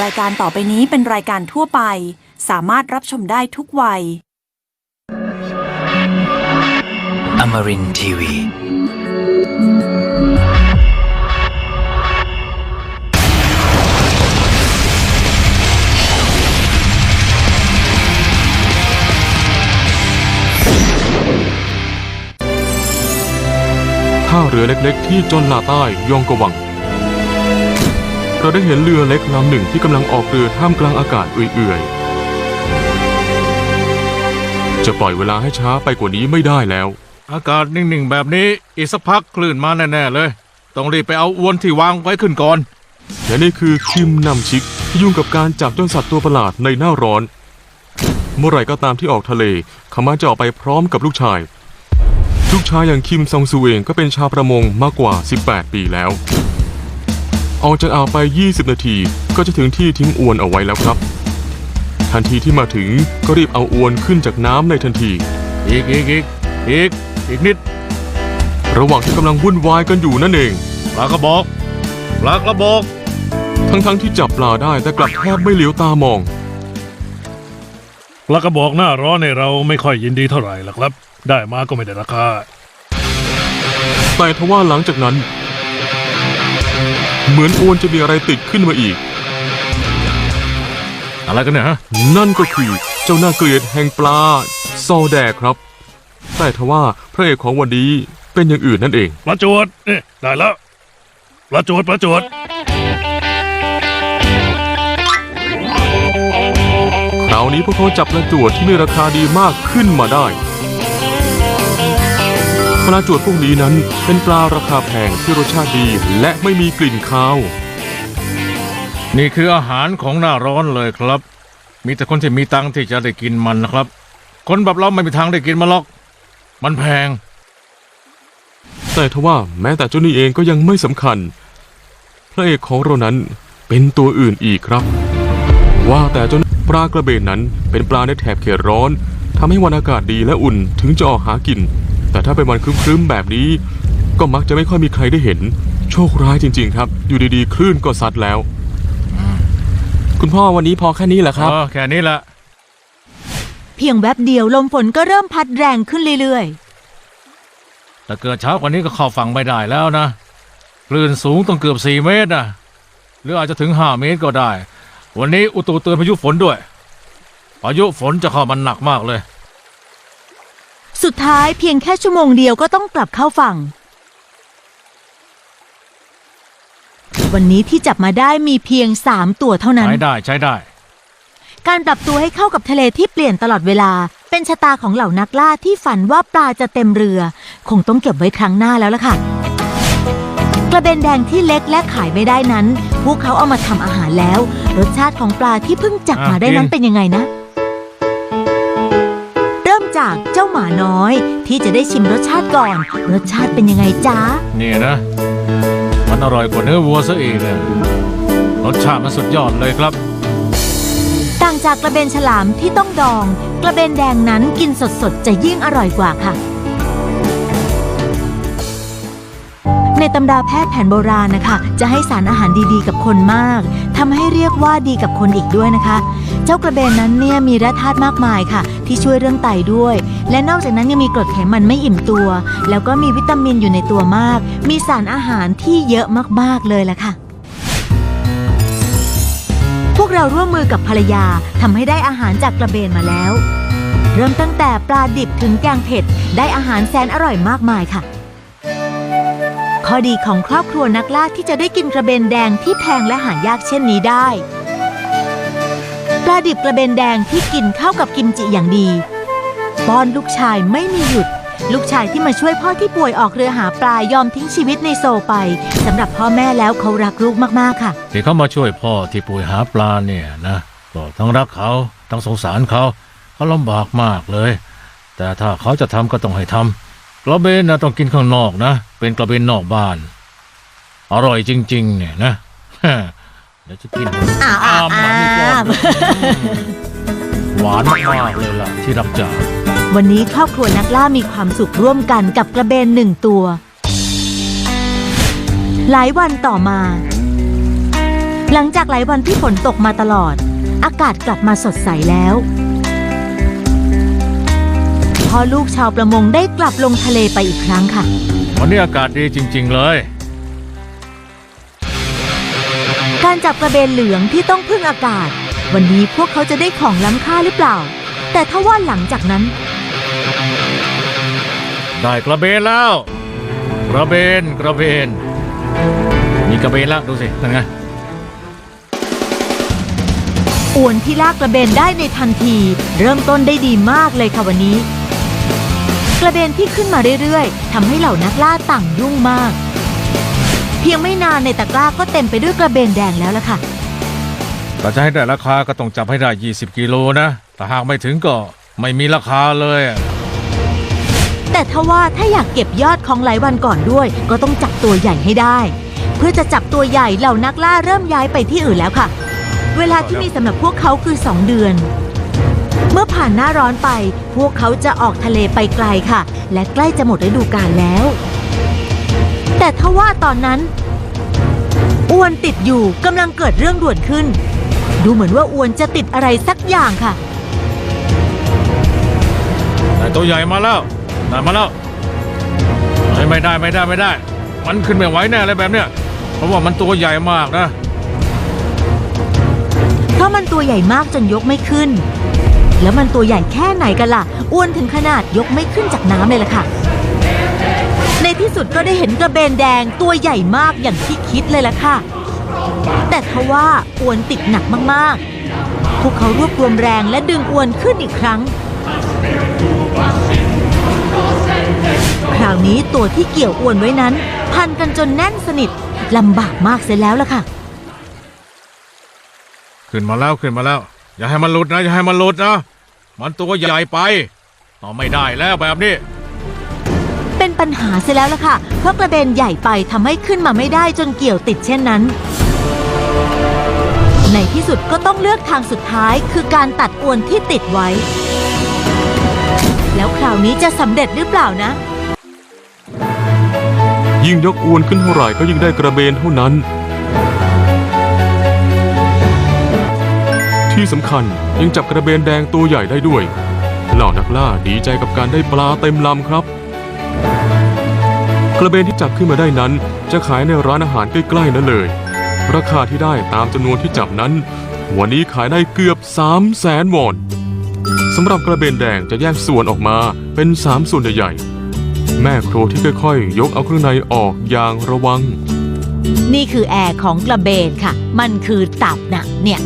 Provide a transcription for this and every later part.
รายการต่อไปนี้เป็นรายการทั่วไป สามารถรับชมได้ทุกวัย Amarin Tiwi. ท่าเรือเล็กๆ ที่จอนลาใต้ยองกวัง เราได้เห็นเรือเล็กลำหนึ่งที่กำลังออกเรือท่ามกลางอากาศเอื่อยๆ จะปล่อยเวลาให้ช้าไปกว่านี้ไม่ได้แล้ว อากาศนิ่งๆ แบบนี้อีกสักพักคลื่นมาแน่ๆเลย ต้องรีบไปเอาอวนที่วางไว้ขึ้นก่อน และนี่คือคิมนำชิกที่ยุ่งกับการจับเจ้าสัตว์ตัวประหลาดในหน้าร้อน เมื่อไหร่ก็ตามที่ออกทะเลเขามักจะออกไปพร้อมกับลูกชาย ลูกชายอย่างคิมซองซูเองก็เป็นชาวประมงมากกว่า 18 ปีแล้ว ออกจากอ่าวไป 20 นาทีก็จะถึงที่ทิ้งอวนเอาไว้แล้วครับ ทันทีที่มาถึงก็รีบเอาอวนขึ้นจากน้ำในทันที อีกอีกอีกอีกอีกนิด ระหว่างที่กำลังวุ่นวายกันอยู่นั่นเองปลากระบอกปลากระบอก ทั้งๆที่จับปลาได้แต่กลับแทบไม่เหลียวตามอง ปลากระบอกหน้าร้อนในเราไม่ค่อยยินดีเท่าไหร่หรอกครับ ได้มาก็ไม่ได้ราคาแต่ทว่าหลังจากนั้น เหมือนอวนจะมีอะไรติดขึ้นมาอีก อะไรกันเนี่ยฮะนั่นก็คือเจ้าหน้าเกลียดแห่งปลาซอแดกครับ แต่ทว่าพระเอกของวันนี้เป็นอย่างอื่นนั่นเองปลาจวดนี่ได้แล้วปลาจวดปลาจวดคราวนี้พวกเขาจับปลาจวดที่มีราคาดีมากขึ้นมาได้ ปลาจวดพวกนี้นั้นเป็นปลาราคาแพงที่รสชาติดีและไม่มีกลิ่นคาว นี่คืออาหารของหน้าร้อนเลยครับ มีแต่คนที่มีตังค์ที่จะได้กินมันนะครับ คนแบบเราไม่มีทางได้กินมันหรอก มันแพง แต่ทว่าแม้แต่เจ้านี่เองก็ยังไม่สำคัญ พระเอกของเรานั้นเป็นตัวอื่นอีกครับ ว่าแต่เจ้าปลากระเบนนั้นเป็นปลาในแถบเขตร้อนทำให้วันอากาศดีและอุ่นถึงจะออกหากิน แต่ถ้าเป็นวันครึ้มๆแบบนี้ ก็มักจะไม่ค่อยมีใครได้เห็น โชคร้ายจริง ๆ ครับ อยู่ดีๆคลื่นก็ซัดแล้ว คุณพ่อวันนี้พอแค่นี้แหละครับ เออแค่นี้แหละ เพียงแวบเดียวลมฝนก็เริ่มพัดแรงขึ้นเรื่อยแต่เกิดเช้ากว่านี้ก็เข้าฝั่งไม่ได้แล้วนะคลื่นสูงต้องเกือบสี่เมตรนะหรืออาจจะถึงห้าเมตรก็ได้ วันนี้อุตุเตือนพายุฝนด้วยพายุฝนจะเข้ามันหนักมากเลยๆ สุดท้ายเพียงแค่ชั่วโมงเดียวก็ต้องกลับเข้าฝั่ง วันนี้ที่จับมาได้มีเพียงสามตัวเท่านั้น ใช้ได้ใช้ได้ การปรับตัวให้เข้ากับทะเลที่เปลี่ยนตลอดเวลา เป็นชะตาของเหล่านักล่าที่ฝันว่าปลาจะเต็มเรือ คงต้องเก็บไว้ครั้งหน้าแล้วล่ะค่ะ กระเบนแดงที่เล็กและขายไม่ได้นั้น พวกเขาเอามาทำอาหารแล้ว รสชาติของปลาที่เพิ่งจับมาได้นั้นอะกินเป็นยังไงนะเริ่ม จากเจ้าหมาน้อย ที่จะได้ชิมรสชาติก่อน รสชาติเป็นยังไงจ๊ะนี่นะ มันอร่อยกว่าเนื้อวัวซะอีกนะรสชาติมันสุดยอดเลยครับ ต่างจากกระเบนฉลามที่ต้องดอง กระเบนแดงนั้นกินสดๆจะยิ่งอร่อยกว่าค่ะ ตำราแพทย์แผนโบราณนะคะ จะให้สารอาหารดีๆ กับคนมากทำให้เรียกว่าดีกับคนอีกด้วยนะคะ เจ้ากระเบนนั้นเนี่ยมีแร่ธาตุมากมายค่ะ ที่ช่วยเรื่องไตด้วย และนอกจากนั้นยังมีกรดไขมันไม่อิ่มตัว แล้วก็มีวิตามินอยู่ในตัวมาก มีสารอาหารที่เยอะมากๆเลยล่ะค่ะพวกเราร่วมมือกับภรรยาทำให้ได้อาหารจากกระเบนมาแล้ว เริ่มตั้งแต่ปลาดิบถึงแกงเผ็ดได้อาหารแสนอร่อยมากมายค่ะ ข้อดีของครอบครัวนักล่าที่จะได้กินกระเบนแดงที่แพงและหายากเช่นนี้ได้ ปลาดิบกระเบนแดงที่กินเข้ากับกิมจิอย่างดี ป้อนลูกชายไม่มีหยุด ลูกชายที่มาช่วยพ่อที่ป่วยออกเรือหาปลายอมทิ้งชีวิตในโซไปสำหรับพ่อแม่แล้วเขารักลูกมากๆค่ะ ที่เขามาช่วยพ่อที่ป่วยหาปลาเนี่ยนะก็ทั้งรักเขาทั้งสงสารเขาเขาลำบากมากเลย แต่ถ้าเขาจะทำก็ต้องให้ทำ กระเบนนะต้องกินข้างนอกนะ เป็นกระเบนนอกบ้าน อร่อยจริง ๆ เนี่ยนะเดี๋ยวจะกินอ้าวอ้าวหวานไม่พออ้าวหวานมากๆเลยล่ะ ที่รักจ๋าวันนี้ครอบครัวนักล่ามีความสุขร่วมกันกับกระเบนหนึ่งตัว หลายวันต่อมา หลังจากหลายวันที่ฝนตกมาตลอด อากาศกลับมาสดใสแล้ว พ่อลูกชาวประมงได้กลับลงทะเลไปอีกครั้งค่ะ วันนี้อากาศดีจริง ๆ เลย การจับกระเบนเหลืองที่ต้องพึ่งอากาศ วันนี้พวกเขาจะได้ของล้ำค่าหรือเปล่า แต่ถ้าว่าหลังจากนั้น ได้กระเบนแล้ว กระเบนกระเบน มีกระเบนแล้วดูสินั่นไงอวนที่ลากกระเบนได้ในทันที เริ่มต้นได้ดีมากเลยค่ะวันนี้ กระเบนที่ขึ้นมาเรื่อยๆทำให้เหล่านักล่าต่างยุ่งมาก เพียงไม่นานในตะกร้าก็เต็มไปด้วยกระเบนแดงแล้วล่ะค่ะก็จะให้ได้ราคาก็ต้องจับให้ได้ 20 กิโลนะแต่หากไม่ถึงก็ไม่มีราคาเลยอะแต่ถ้าว่าถ้าอยากเก็บยอดของหลายวันก่อนด้วย ก็ต้องจับตัวใหญ่ให้ได้ เพื่อจะจับตัวใหญ่เหล่านักล่าเริ่มย้ายไปที่อื่นแล้วค่ะ เวลาที่มีสำหรับพวกเขาคือ 2 เดือน เมื่อผ่านหน้าร้อนไป พวกเขาจะออกทะเลไปไกลค่ะ และใกล้จะหมดฤดูกาลแล้ว แต่ถ้าว่าตอนนั้นอวนติดอยู่กำลังเกิดเรื่องด่วนขึ้น ดูเหมือนว่าอวนจะติดอะไรสักอย่างค่ะได้ตัวใหญ่มาแล้วได้มาแล้วเฮ้ยไม่ได้ไม่ได้ไม่ได้ มันขึ้นไม่ไหวแน่เลยแบบเนี้ยเพราะว่ามันตัวใหญ่มากนะ เพราะมันตัวใหญ่มากจนยกไม่ขึ้น แล้วมันตัวใหญ่แค่ไหนกันล่ะ อ้วนถึงขนาดยกไม่ขึ้นจากน้ำเลยล่ะค่ะ ในที่สุดก็ได้เห็นกระเบนแดงตัวใหญ่มากอย่างที่คิดเลยล่ะค่ะ แต่ทว่าอ้วนติดหนักมากๆ พวกเขารวบรวมแรงและดึงอ้วนขึ้นอีกครั้ง คราวนี้ตัวที่เกี่ยวอ้วนไว้นั้น พันกันจนแน่นสนิทลำบากมากเสียแล้วล่ะค่ะ ขึ้นมาแล้วขึ้นมาแล้ว อย่าให้มันหลุดนะ อย่าให้มันหลุดนะ มันตัวใหญ่ไปต่อไม่ได้แล้วแบบนี้ เป็นปัญหาเสียแล้วล่ะค่ะ เพราะกระเบนใหญ่ไปทำให้ขึ้นมาไม่ได้จนเกี่ยวติดเช่นนั้น ในที่สุดก็ต้องเลือกทางสุดท้ายคือการตัดอวนที่ติดไว้ แล้วคราวนี้จะสำเร็จหรือเปล่านะ ยิ่งยกอวนขึ้นเท่าไหร่ก็ยิ่งได้กระเบนเท่านั้น ที่สำคัญยังจับกระเบนแดงตัวใหญ่ได้ด้วย เหล่านักล่าดีใจกับการได้ปลาเต็มลำครับ กระเบนที่จับขึ้นมาได้นั้น จะขายในร้านอาหารใกล้ๆนั่นเลย ราคาที่ได้ตามจำนวนที่จับนั้น วันนี้ขายได้เกือบ3 0 0แสนวอนสำหรับกระเบนแดงจะแยกส่วนออกมาเป็น 3 ส่วนใหญ่ๆแม่ครัวที่ค่อยๆ ยกเอาเครื่องในออกอย่างระวัง นี่คือแอร์ของกระเบนค่ะ มันคือตับนะเนี่ย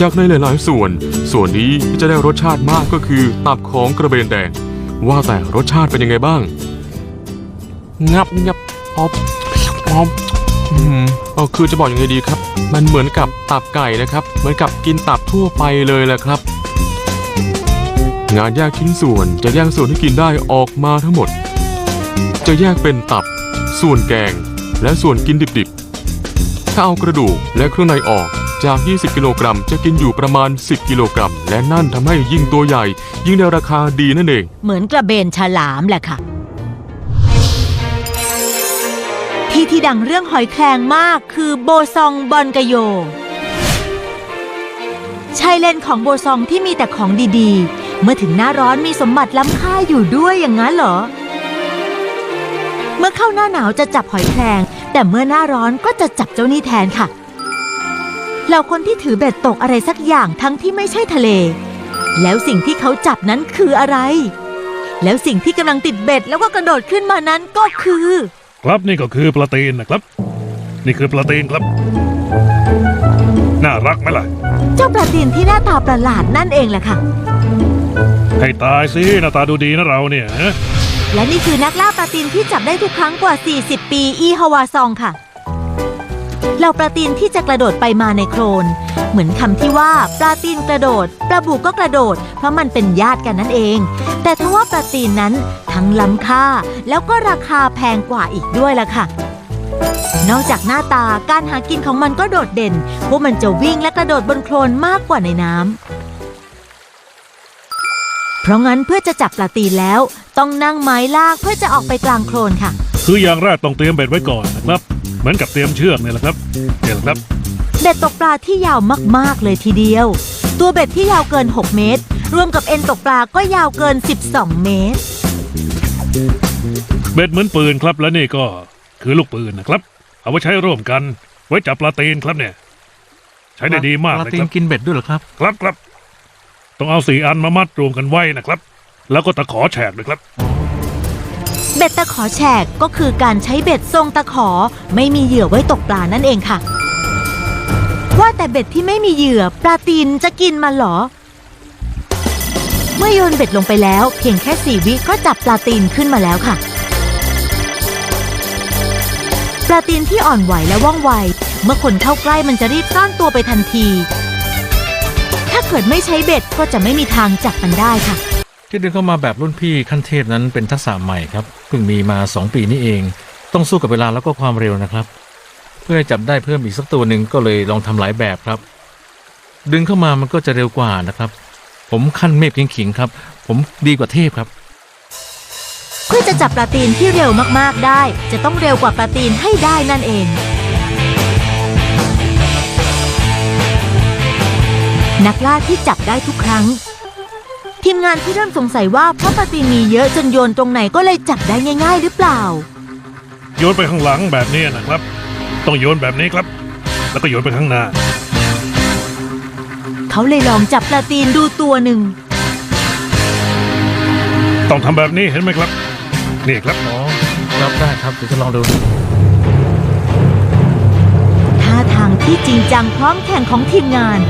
จากในหลาย ๆ ส่วน ส่วนนี้ที่จะได้รสชาติมากก็คือตับของกระเบนแดง ว่าแต่รสชาติเป็นยังไงบ้าง งับงับอบอบอืมเออคือจะบอกยังไงดีครับ มันเหมือนกับตับไก่นะครับ เหมือนกับกินตับทั่วไปเลยแหละครับ งานแยกชิ้นส่วนจะแยกส่วนที่กินได้ออกมาทั้งหมด จะแยกเป็นตับ ส่วนแกง และส่วนกินดิบๆ ถ้าเอากระดูกและเครื่องในออก จาก 20 กิโลกรัมจะกินอยู่ประมาณ 10 กิโลกรัม และนั่นทำให้ยิ่งตัวใหญ่ ยิ่งได้ราคาดีนั่นเอง เหมือนกระเบนฉลามแหละค่ะ ที่ที่ดังเรื่องหอยแครงมากคือโบซองบอนกะโยชายเลนของโบซองที่มีแต่ของดีๆ เมื่อถึงหน้าร้อนมีสมบัติล้ำค่าอยู่ด้วยอย่างนั้นเหรอ เมื่อเข้าหน้าหนาวจะจับหอยแครงแต่เมื่อหน้าร้อนก็จะจับเจ้านี่แทนค่ะ เหล่าคนที่ถือเบ็ดตกอะไรสักอย่างทั้งที่ไม่ใช่ทะเล แล้วสิ่งที่เขาจับนั้นคืออะไร แล้วสิ่งที่กำลังติดเบ็ดแล้วก็กระโดดขึ้นมานั้นก็คือ ครับนี่ก็คือปลาตีนนะครับ นี่คือปลาตีนครับ น่ารักไหมล่ะ เจ้าปลาตีนที่หน้าตาประหลาดนั่นเองแหละค่ะ ให้ตายสิหน้าตาดูดีนะเราเนี่ยฮะและนี่คือนักล่าปลาตีนที่จับได้ทุกครั้งกว่า 40 ปี อีฮาวาซองค่ะ เหล่าปลาตีนที่จะกระโดดไปมาในโคลน เหมือนคำที่ว่าปลาตีนกระโดดปลาบูก็กระโดด เพราะมันเป็นญาติกันนั่นเอง แต่ทว่าปลาตีนนั้นทั้งล้ำค่าแล้วก็ราคาแพงกว่าอีกด้วยล่ะค่ะนอกจากหน้าตาการหากินของมันก็โดดเด่นพวกมันจะวิ่งและกระโดดบนโคลนมากกว่าในน้ำเพราะงั้นเพื่อจะจับปลาตีนแล้ว ต้องนั่งไม้ลากเพื่อจะออกไปกลางโคลนค่ะ คืออย่างแรกต้องเตรียมเบ็ดไว้ก่อนนะครับ เหมือนกับเตรียมเชือกเนี่ยแหละครับเนี่ยแหละครับ เบ็ดตกปลาที่ยาวมากๆเลยทีเดียว ตัวเบ็ดที่ยาวเกิน 6 เมตร รวมกับเอ็นตกปลาก็ยาวเกิน 12 เมตร เบ็ดเหมือนปืนครับและนี่ก็คือลูกปืนนะครับ เอาไว้ใช้ร่วมกัน ไว้จับปลาตีนครับเนี่ย ใช้ได้ดีมากปเลลายตีคนรับกินเบ็ดด้วยเหรอครับ ครับครับ ต้องเอาสี่อันมามัดรวมกันไว้นะครับ แล้วก็ตะขอแฉกด้วยครับ เบ็ดตะขอแฉกก็คือการใช้เบ็ดทรงตะขอ ไม่มีเหยื่อไว้ตกปลานั่นเองค่ะ ว่าแต่เบ็ดที่ไม่มีเหยื่อปลาตีนจะกินมันหรอ เมื่อโยนเบ็ดลงไปแล้ว เพียงแค่สี่วิก็จับปลาตีนขึ้นมาแล้วค่ะปลาตีนที่อ่อนไหวและว่องไว เมื่อคนเข้าใกล้มันจะรีบซ่อนตัวไปทันที ถ้าเกิดไม่ใช้เบ็ดก็จะไม่มีทางจับมันได้ค่ะ ที่เดินเข้ามาแบบรุ่นพี่ขั้นเทพนั้นเป็นทักษะใหม่ครับเพิ่งมีมา 2 ปีนี้เอง ต้องสู้กับเวลาแล้วก็ความเร็วนะครับ เพื่อจับได้เพิ่มอีกสักตัวหนึ่งก็เลยลองทำหลายแบบครับ ดึงเข้ามามันก็จะเร็วกว่านะครับ ผมขั้นเมฆขิงๆครับ ผมดีกว่าเทพครับ เพื่อจะจับปลาตีนที่เร็วมากๆได้ จะต้องเร็วกว่าปลาตีนให้ได้นั่นเองนักล่าที่จับได้ทุกครั้ง ทีมงานที่เริ่มสงสัยว่าเพราะปลาตีนมีเยอะจนโยนตรงไหนก็เลยจับได้ง่าย ๆ หรือเปล่า โยนไปข้างหลังแบบนี้นะครับ ต้องโยนแบบนี้ครับ แล้วก็โยนไปข้างหน้า เขาเลยลองจับปลาตีนดูตัวหนึ่ง ต้องทำแบบนี้เห็นไหมครับ นี่ครับ อ๋อรับได้ครับเดี๋ยวจะลองดู ท่าทางที่จริงจังพร้อมแข่งของทีมงาน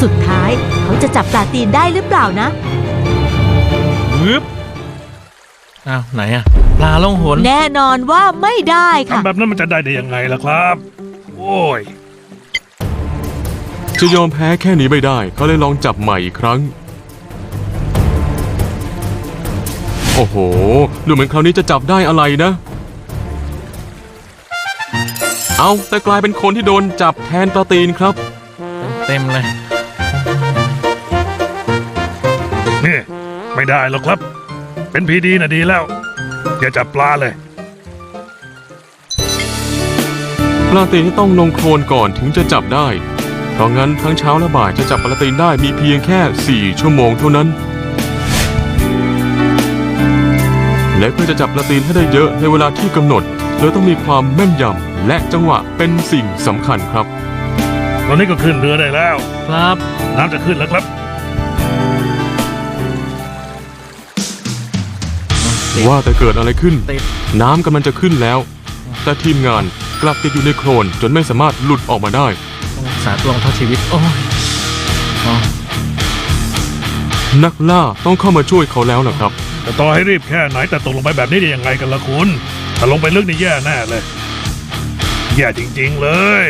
สุดท้าย เขาจะจับปลาตีนได้หรือเปล่านะฮึบอ้าวไหนอะปลาล่องหนแน่นอนว่าไม่ได้ค่ะ ทำแบบนั้นมันจะได้ได้ยังไงล่ะครับ โอ้ย จะยอมแพ้แค่นี้ไม่ได้เขาเลยลองจับใหม่อีกครั้ง โอ้โห ดูเหมือนคราวนี้จะจับได้อะไรนะ เอาแต่กลายเป็นคนที่โดนจับแทนปลาตีนครับ เต็มเลย นี่ไม่ได้หรอกครับ เป็นพีดีนะดีแล้วอย่าจับปลาเลย ปลาตีนที่ต้องลงโคลนก่อนถึงจะจับได้ เพราะงั้นทั้งเช้าและบ่ายจะจับปลาตีนได้มีเพียงแค่ 4 ชั่วโมงเท่านั้น และเพื่อจะจับปลาตีนให้ได้เยอะในเวลาที่กำหนดเราต้องมีความแม่นยำและจังหวะเป็นสิ่งสำคัญครับ ตอนนี้ก็ขึ้นเรือได้แล้ว ครับ น้ำจะขึ้นแล้วครับ ว่าแต่เกิดอะไรขึ้นติดน้ำกำลังจะขึ้นแล้ว แต่ทีมงานกลับติดอยู่ในโคลนจนไม่สามารถหลุดออกมาได้ต้องรักษาตัวรองเท้าชีวิต โอ้ยอ๋อนักล่าต้องเข้ามาช่วยเขาแล้วนะครับ แต่ต่อให้รีบแค่ไหนแต่ตกลงไปแบบนี้ได้ยังไงกันล่ะคุณ ถ้าลงไปลึกนี่แย่แน่เลย แย่จริงๆเลย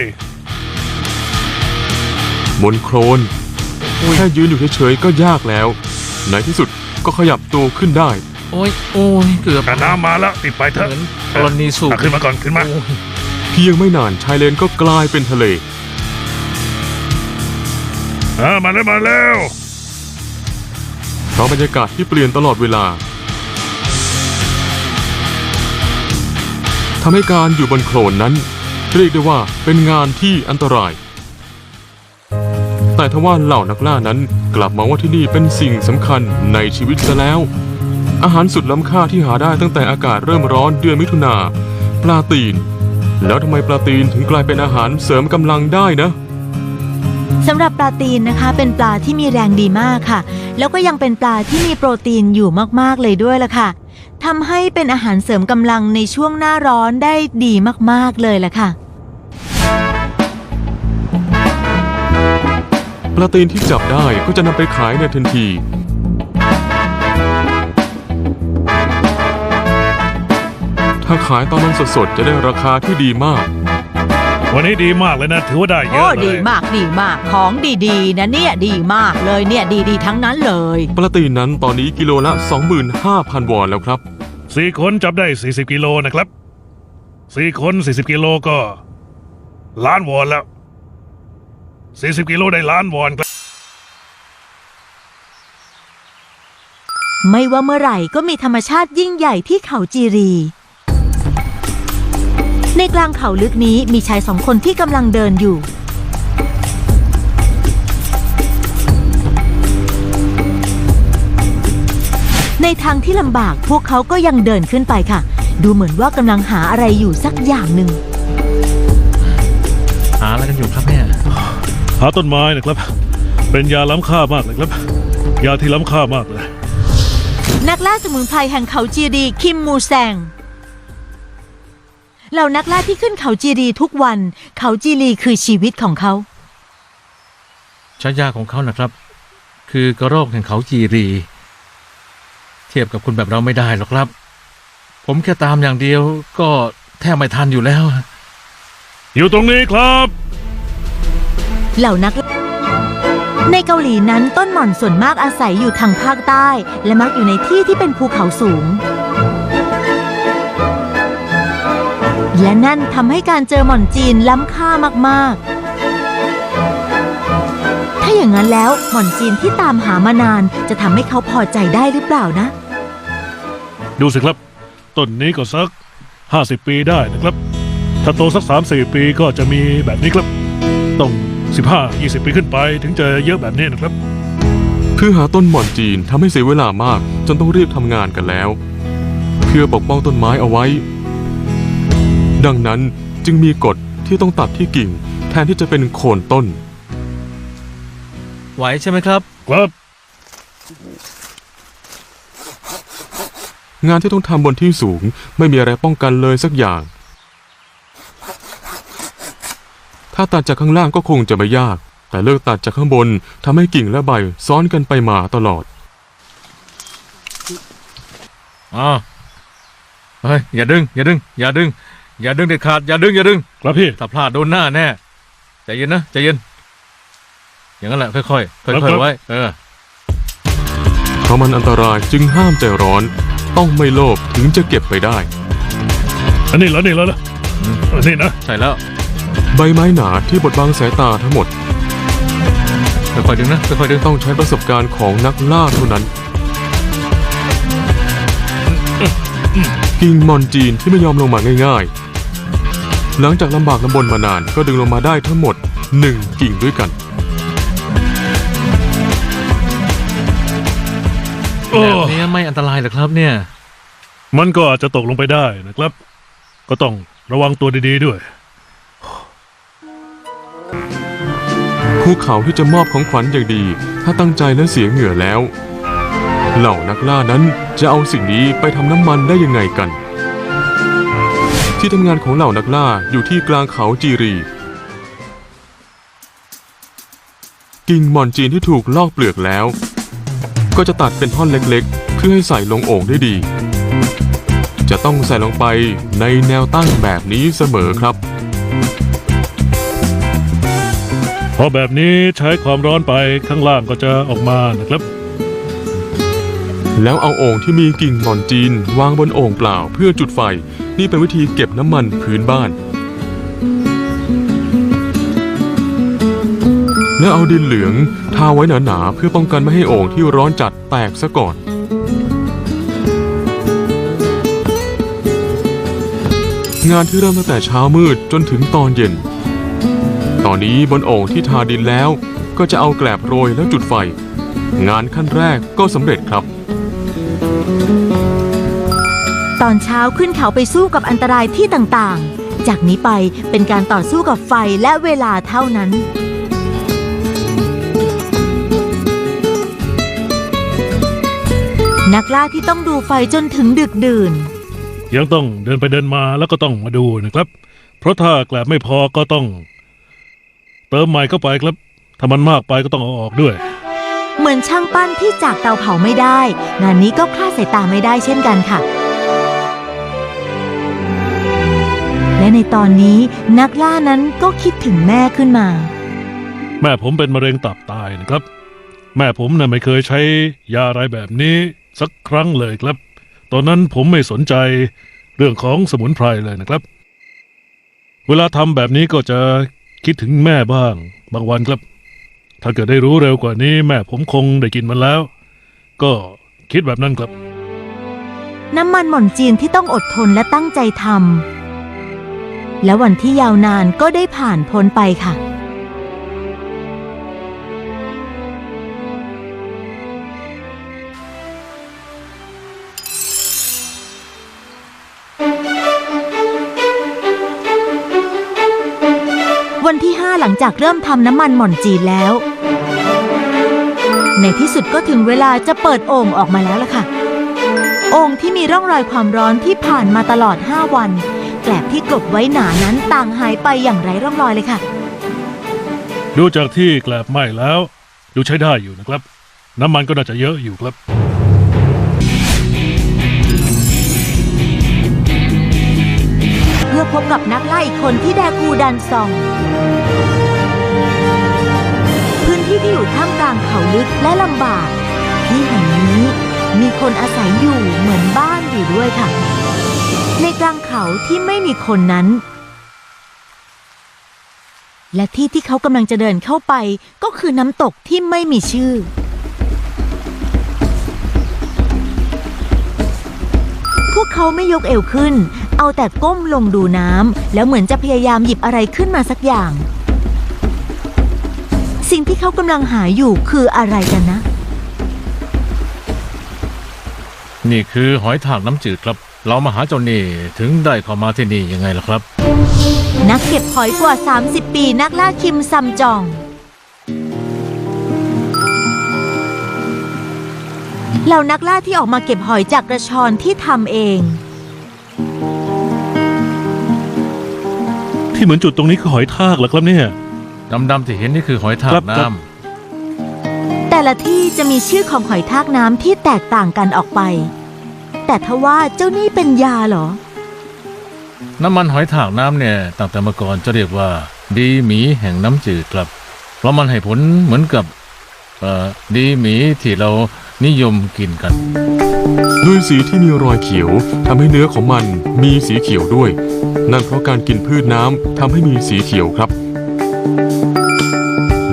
บนโคลนแค่ยืนอยู่เฉยๆก็ยากแล้ว ในที่สุดก็ขยับตัวขึ้นได้ โอ้ยโอ้ยเกือบแต่น้ำมาแล้วติดไปเถเหอะมือนกรณีสูบอะขึ้นมาก่อนขึ้นมาโอ้ยเพียงไม่นานชายเลนก็กลายเป็นทะเลอ่ามาแล้วมาแล้วเพราะบรรยากาศที่เปลี่ยนตลอดเวลาทำให้การอยู่บนโคลนนั้น เรียกได้ว่าเป็นงานที่อันตราย แต่ทว่าเหล่านักล่านั้นกลับมองว่าที่นี่เป็นสิ่งสำคัญในชีวิตซะแล้ว อาหารสุดล้ำค่าที่หาได้ตั้งแต่อากาศเริ่มร้อนเดือนมิถุนาปลาตีน แล้วทำไมปลาตีนถึงกลายเป็นอาหารเสริมกำลังได้นะ สำหรับปลาตีนนะคะ เป็นปลาที่มีแรงดีมากค่ะ แล้วก็ยังเป็นปลาที่มีโปรตีนอยู่มากๆเลยด้วยล่ะค่ะทำให้เป็นอาหารเสริมกำลังในช่วงหน้าร้อนได้ดีมากๆเลยล่ะค่ะปลาตีนที่จับได้ก็จะนำไปขายในทันที ถ้าขายตอนนั้นสดๆ จะได้ราคาที่ดีมาก วันนี้ดีมากเลยนะ ถือว่าได้เยโอ้อะเลดียมากดีมากของดีๆ นะเนี่ยดีมากเลยเนี่ยดีๆ ทั้งนั้นเลยปลาตีนนั้นตอนนี้กิโลละ 25,000 วอนแล้วครับ สี่คนจับได้ 40 กิโลนะครับสี่คน 40 กิโลก็ ล้านวอนแล้ว 40 กิโลได้ล้านวอนครับ ไม่ว่าเมื่อไหร่ก็มีธรรมชาติยิ่งใหญ่ที่เขาจีรี ในกลางเขาลึกนี้มีชายสองคนที่กำลังเดินอยู่ ในทางที่ลำบากพวกเขาก็ยังเดินขึ้นไปค่ะ ดูเหมือนว่ากำลังหาอะไรอยู่สักอย่างหนึ่ง หาอะไรกันอยู่ครับเนี่ย หาต้นไม้นะครับ เป็นยาล้ำค่ามากเลยครับ ยาที่ล้ำค่ามากเลย นักล่าสมุนไพรแห่งเขาจีรีคิมมูแซง เหล่านักล่าที่ขึ้นเขาจีรีทุกวัน เขาจีรีคือชีวิตของเขาฉายาของเขานะครับ คือกระรอกแห่งเขาจีรี เทียบกับคุณแบบเราไม่ได้หรอกครับ ผมแค่ตามอย่างเดียวก็แทบไม่ทันอยู่แล้ว อยู่ตรงนี้ครับ เหล่านัก ในเกาหลีนั้นต้นหม่อนส่วนมากอาศัยอยู่ทางภาคใต้ และมักอยู่ในที่ที่เป็นภูเขาสูง และนั่นทำให้การเจอหม่อนจีนล้ำค่ามากๆ ถ้าอย่างนั้นแล้วหม่อนจีนที่ตามหามานานจะทำให้เขาพอใจได้หรือเปล่านะ ดูสิครับต้นนี้ก็สักห้าสิบปีได้นะครับ ถ้าโตสักสามสี่ปีก็จะมีแบบนี้ครับต้องสิบห้ายี่สิบปีขึ้นไปถึงจะเยอะแบบนี้นะครับ เพื่อหาต้นหม่อนจีนทำให้เสียเวลามาก จนต้องรีบทำงานกันแล้ว เพื่อปกป้องต้นไม้เอาไว้ ดังนั้นจึงมีกฎที่ต้องตัดที่กิ่ง แทนที่จะเป็นโคนต้น ไหวใช่ไหมครับ ครับงานที่ต้องทำบนที่สูงไม่มีอะไรป้องกันเลยสักอย่าง ถ้าตัดจากข้างล่างก็คงจะไม่ยาก แต่เลิกตัดจากข้างบนทำให้กิ่งและใบซ้อนกันไปมาตลอดอ้าวเฮ้ยอย่าดึง อย่าดึง อย่าดึง อย่าดึงเด็ดขาดอย่าดึงอย่าดึงครับพี่ ถ้าพลาดโดนหน้าแน่ใจเย็นนะใจเย็น อย่างนั้นแหละค่อยๆค่ครัอยบๆไว้ เออ เพราะมันอันตรายจึงห้ามใจร้อน ต้องไม่โลภถึงจะเก็บไปได้ อันนี้แล้วนี่แล้วนะอืม อันนี้นะใช่แล้วใบไม้หนาที่บดบังสายตาทั้งหมด ค่อยๆดึงนะค่อยๆดึงต้องใช้ประสบการณ์ของนักล่าเท่านั้น กิ่งมอนจีนที่ไม่ยอมลงมาง่ายๆ หลังจากลำบากลำบนมานานก็ดึงลงมาได้ทั้งหมดหนึ่งกิ่งด้วยกันโอ้แบบนี้ไม่อันตรายเหรอครับเนี่ย มันก็อาจจะตกลงไปได้นะครับ ก็ต้องระวังตัวดีๆด้วย ภูเขาที่จะมอบของขวัญอย่างดี ถ้าตั้งใจและเสียเหงื่อแล้ว เหล่านักล่านั้นจะเอาสิ่งนี้ไปทำน้ำมันได้ยังไงกัน ที่ทำงานของเหล่านักล่าอยู่ที่กลางเขาจีรี กิ่งหม่อนจีนที่ถูกลอกเปลือกแล้ว ก็จะตัดเป็นท่อนเล็กๆ เพื่อให้ใส่ลงโอ่งได้ดี จะต้องใส่ลงไปในแนวตั้งแบบนี้เสมอครับพอแบบนี้ใช้ความร้อนไปข้างล่างก็จะออกมานะครับ แล้วเอาโอ่งที่มีกิ่งหม่อนจีน วางบนโอ่งเปล่าเพื่อจุดไฟ นี่เป็นวิธีเก็บน้ำมันพื้นบ้าน แล้วเอาดินเหลืองทาไว้หนาๆเพื่อป้องกันไม่ให้โอ่งที่ร้อนจัดแตกซะก่อนงานที่เริ่มตั้งแต่เช้ามืดจนถึงตอนเย็น ตอนนี้บนโอ่งที่ทาดินแล้วก็จะเอาแกลบโรยแล้วจุดไฟ งานขั้นแรกก็สำเร็จครับ ตอนเช้าขึ้นเขาไปสู้กับอันตรายที่ต่างๆ จากนี้ไปเป็นการต่อสู้กับไฟและเวลาเท่านั้น นักล่าที่ต้องดูไฟจนถึงดึกดื่น ยังต้องเดินไปเดินมาแล้วก็ต้องมาดูนะครับ เพราะถ้าแกลบไม่พอก็ต้อง เติมใหม่เข้าไปครับ ถ้ามันมากไปก็ต้องเอาออกด้วย เหมือนช่างปั้นที่จากเตาเผาไม่ได้ งานนี้ก็คลาดสายตาไม่ได้เช่นกันค่ะ และในตอนนี้นักล่านั้นก็คิดถึงแม่ขึ้นมา แม่ผมเป็นมะเร็งตับตายนะครับ แม่ผมน่ะไม่เคยใช้ยาอะไรแบบนี้สักครั้งเลยครับ ตอนนั้นผมไม่สนใจเรื่องของสมุนไพรเลยนะครับ เวลาทำแบบนี้ก็จะคิดถึงแม่บ้าง บางวันครับ ถ้าเกิดได้รู้เร็วกว่านี้แม่ผมคงได้กินมันแล้ว ก็คิดแบบนั้นครับ น้ำมันหม่อนจีนที่ต้องอดทนและตั้งใจท และวันที่ยาวนานก็ได้ผ่านพ้นไปค่ะ วันที่ 5 หลังจากเริ่มทำน้ำมันหม่อนจีนแล้ว ในที่สุดก็ถึงเวลาจะเปิดโอ่งออกมาแล้วล่ะค่ะ โอ่งที่มีร่องรอยความร้อนที่ผ่านมาตลอด 5 วัน แกลบที่กลบไว้หนานั้นต่างหายไปอย่างไร้ร่องรอยเลยค่ะ ดูจากที่แกลบไหม้แล้วดูใช้ได้อยู่นะครับ น้ำมันก็น่าจะเยอะอยู่ครับ เพื่อพบกับนักล่าอีกคนที่แดกูดันซอง พื้นที่ที่อยู่ท่ามกลางเขาลึกและลำบาก ที่แห่งนี้มีคนอาศัยอยู่เหมือนบ้านอยู่ด้วยค่ะ ในกลางเขาที่ไม่มีคนนั้น และที่ที่เขากำลังจะเดินเข้าไปก็คือน้ำตกที่ไม่มีชื่อ พวกเขาไม่ยกเอวขึ้น เอาแต่ก้มลงดูน้ำแล้วเหมือนจะพยายามหยิบอะไรขึ้นมาสักอย่าง สิ่งที่เขากำลังหาอยู่คืออะไรกันนะ นี่คือหอยทากน้ำจืดครับ เรามาหาเจ้านี่ถึงได้เข้ามาที่นี่ยังไงล่ะครับ นักเก็บหอยกว่า 30 ปีนักล่าคิมซัมจอง เหล่านักล่าที่ออกมาเก็บหอยจากกระชอนที่ทำเอง ที่เหมือนจุดตรงนี้คือหอยทากเหรอครับเนี่ย ดำๆที่เห็นนี่คือหอยทากครับคน้ำรับ แต่ละที่จะมีชื่อของหอยทากน้ำที่แตกต่างกันออกไป แต่ทว่าเจ้านี่เป็นยาเหรอ น้ำมันหอยทากน้ำเนี่ยตั้งแต่เมื่อก่อนจะเรียกว่า ดีหมีแห่งน้ำจืดครับ เพราะมันให้ผลเหมือนกับเอ่อดีหมีที่เรานิยมกินกัน ด้วยสีที่มีรอยเขียวทำให้เนื้อของมันมีสีเขียวด้วย นั่นเพราะการกินพืชน้ำทำให้มีสีเขียวครับ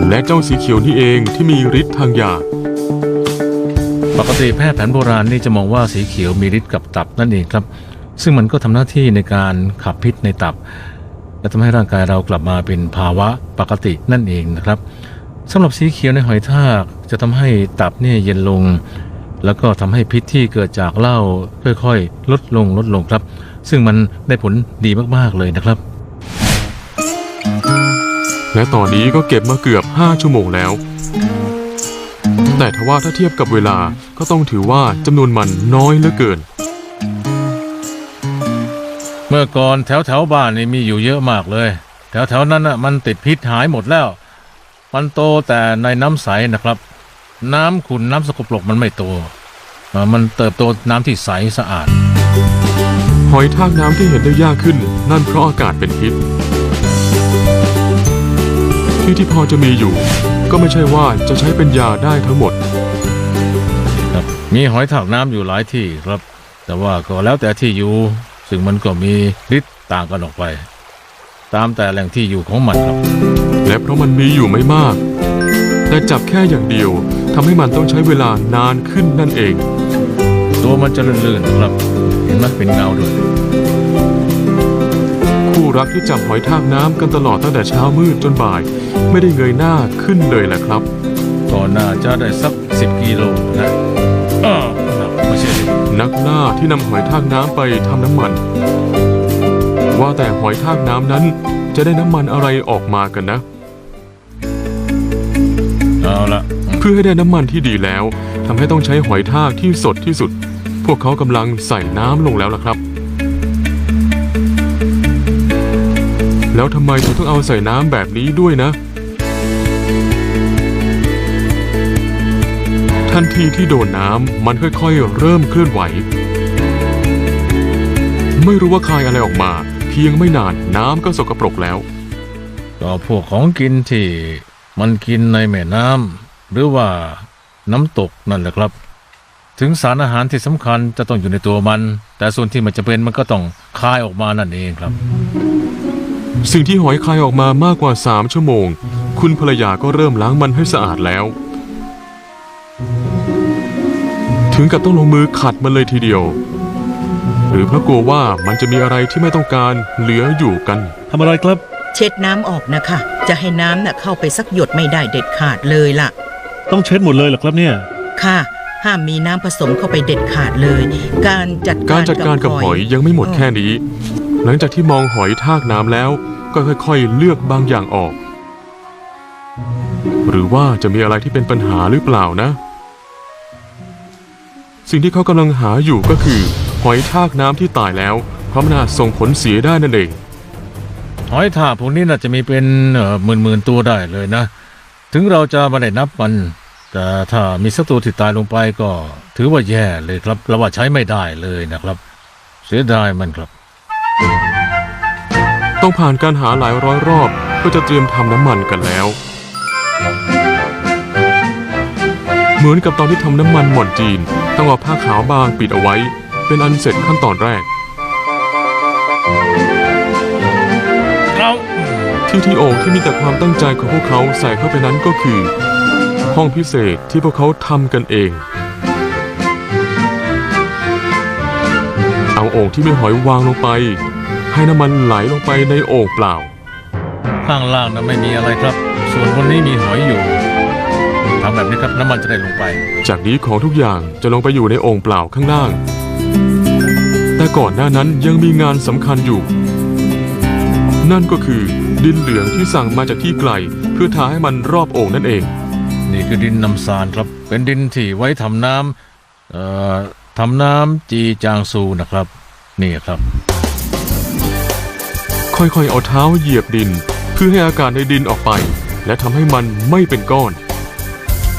และเจ้าสีเขียวนี่เองที่มีฤทธิ์ทางยา ปกติแพทย์แผนโบราณนี่จะมองว่าสีเขียวมีฤทธิ์กับตับนั่นเองครับ ซึ่งมันก็ทำหน้าที่ในการขับพิษในตับ และทำให้ร่างกายเรากลับมาเป็นภาวะปกตินั่นเองนะครับสำหรับสีเขียวในหอยทากจะทำให้ตับเนี่ยเย็นลง แล้วก็ทำให้พิษที่เกิดจากเหล้าค่อยๆ ลดลงลดลงครับ ซึ่งมันได้ผลดีมากๆเลยนะครับ และตอนนี้ก็เก็บมาเกือบ 5 ชั่วโมงแล้ว แต่ทว่าถ้าเทียบกับเวลาก็ต้องถือว่าจำนวนมันน้อยเหลือเกิน เมื่อก่อนแถวแถวๆบ้านนี่มีอยู่เยอะมากเลย แถวแถวๆนั้นน่ะมันติดพิษหายหมดแล้ว มันโตแต่ในน้ำใสนะครับ น้ำขุ่นน้ำสกปรกมันไม่โตเอ่อมันเติบโตน้ำที่ใสสะอาด หอยทากน้ำที่เห็นได้ยากขึ้น นั่นเพราะอากาศเป็นพิษที่ที่พอจะมีอยู่ ก็ไม่ใช่ว่าจะใช้เป็นยาได้ทั้งหมด ครับมีหอยทากน้ำอยู่หลายที่ครับ แต่ว่าก็แล้วแต่ที่อยู่ ซึ่งมันก็มีฤทธิ์ต่างกันออกไป ตามแต่แหล่งที่อยู่ของมันครับ และเพราะมันมีอยู่ไม่มาก แต่จับแค่อย่างเดียวทำให้มันต้องใช้เวลานานขึ้นนั่นเอง ตัวมันจะลื่นๆครับ เห็นไหมเป็นเงาด้วย คู่รักที่จับหอยทากน้ำกันตลอดตั้งแต่เช้ามืดจนบ่าย ไม่ได้เงยหน้าขึ้นเลยแหละครับก็น่าจะได้สักสิบกิโลนะอ้าวไม่ใช่ดินักล่าที่นำหอยทากน้ำไปทำน้ำมัน ว่าแต่หอยทากน้ำนั้นจะได้น้ำมันอะไรออกมากันนะ เอาละอืมเพื่อให้ได้น้ำมันที่ดีแล้วทำให้ต้องใช้หอยทากที่สดที่สุด พวกเขากำลังใส่น้ำลงแล้วล่ะครับ แล้วทำไมถึงต้องเอาใส่น้ำแบบนี้ด้วยนะ ทันทีที่โดนน้ำมันค่อยๆ เริ่มเคลื่อนไหว ไม่รู้ว่าคายอะไรออกมา เพียงไม่นานน้ำก็สกปรกแล้ว ก็พวกของกินที่มันกินในแม่น้ำหรือว่าน้ำตกนั่นแหละครับ ถึงสารอาหารที่สำคัญจะต้องอยู่ในตัวมัน แต่ส่วนที่มันจะเป็นมันก็ต้องคายออกมานั่นเองครับสิ่งที่หอยคายออกมามากกว่า 3 ชั่วโมง คุณภรรยาก็เริ่มล้างมันให้สะอาดแล้ว ถึงกับต้องลงมือขัดมันเลยทีเดียว หรือเพราะกลัวว่ามันจะมีอะไรที่ไม่ต้องการเหลืออยู่กัน ทำอะไรครับ เช็ดน้ำออกนะคะ จะให้น้ำน่ะเข้าไปสักหยดไม่ได้เด็ดขาดเลยล่ะ ต้องเช็ดหมดเลยเหรอครับเนี่ย ค่ะ ห้ามมีน้ำผสมเข้าไปเด็ดขาดเลย การจัดการจัดการกับหอยยังไม่หมดแค่นี้ หลังจากที่มองหอยทากน้ำแล้ว ก็ค่อยๆ เลือกบางอย่างออก หรือว่าจะมีอะไรที่เป็นปัญหาหรือเปล่านะ สิ่งที่เขากำลังหาอยู่ก็คือ หอยทากน้ำที่ตายแล้วเพราะมันอาจส่งผลเสียได้นั่นเอง หอยทากพวกนี้น่าจะมีเป็นหมื่นหมื่นๆตัวได้เลยนะ ถึงเราจะไม่ได้นับมัน แต่ถ้ามีสักตัวที่ตายลงไปก็ ถือว่าแย่เลยครับเราว่าใช้ไม่ได้เลยนะครับ เสียดายมันครับ ต้องผ่านการหาหลายร้อยรอบเพื่อจะเตรียมทำน้ำมันกันแล้ว เหมือนกับตอนที่ทำน้ำมันหม่อนจีน ต้องเอาผ้าขาวบางปิดเอาไว้ เป็นอันเสร็จขั้นตอนแรกเราที่ที่โอ่งที่มีแต่ความตั้งใจของพวกเขาใส่เข้าไปนั้นก็คือ ห้องพิเศษที่พวกเขาทำกันเอง เอาโอ่งที่มีหอยวางลงไป ให้น้ำมันไหลลงไปในโอ่งเปล่า ข้างล่างนั้นไม่มีอะไรครับ ส่วนบนนี้มีหอยอยู่ ทำแบบนี้ครับน้ำมันจะได้ลงไป จากนี้ของทุกอย่างจะลงไปอยู่ในโอ่งเปล่าข้างล่าง แต่ก่อนหน้านั้นยังมีงานสำคัญอยู่ นั่นก็คือดินเหลืองที่สั่งมาจากที่ไกล เพื่อทาให้มันรอบโอ่งนั่นเอง นี่คือดินน้ำซานครับ เป็นดินที่ไว้ทำน้ำเอ่อทำน้ำจีจางซูนะครับ นี่ครับ ค่อยๆ เอาเท้าเหยียบดิน เพื่อให้อากาศในดินออกไป และทำให้มันไม่เป็นก้อน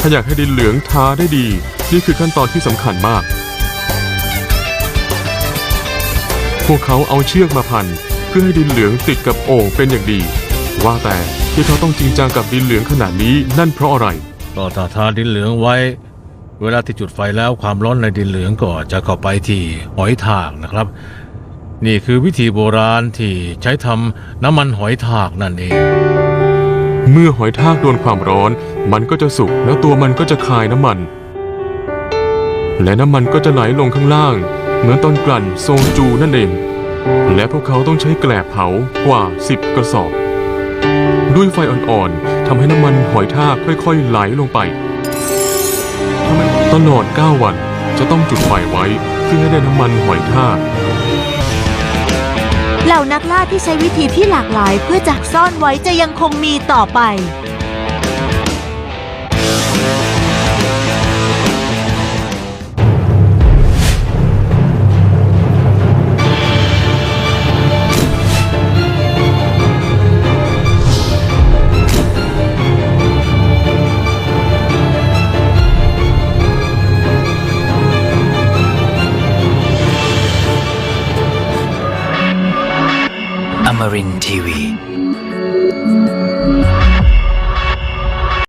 ถ้าอยากให้ดินเหลืองทาได้ดี นี่คือขั้นตอนที่สำคัญมาก พวกเขาเอาเชือกมาพัน เพื่อให้ดินเหลืองติดกับโอ่งเป็นอย่างดี ว่าแต่ที่เขาต้องจริงจังกับดินเหลืองขนาดนี้นั่นเพราะอะไรก็ถ้าทาดินเหลืองไว้ เวลาที่จุดไฟแล้วความร้อนในดินเหลืองก็จะเข้าไปที่หอยทากนะครับ นี่คือวิธีโบราณที่ใช้ทำน้ำมันหอยทากนั่นเอง เมื่อหอยทากโดนความร้อน มันก็จะสุกแล้วตัวมันก็จะคายน้ำมัน และน้ำมันก็จะไหลลงข้างล่าง เหมือนตอนกลั่นโซจูนั่นเอง และพวกเขาต้องใช้แกลบเผากว่า 10 กระสอบ ด้วยไฟอ่อนๆทำให้น้ำมันหอยทากค่อยๆ ไหลลงไปตลอด 9 วันจะต้องจุดไฟไว้เพื่อให้ได้น้ำมันหอยทาก เหล่านักล่าที่ใช้วิธีที่หลากหลายเพื่อจักซ่อนไว้จะยังคงมีต่อไป Tamarin TV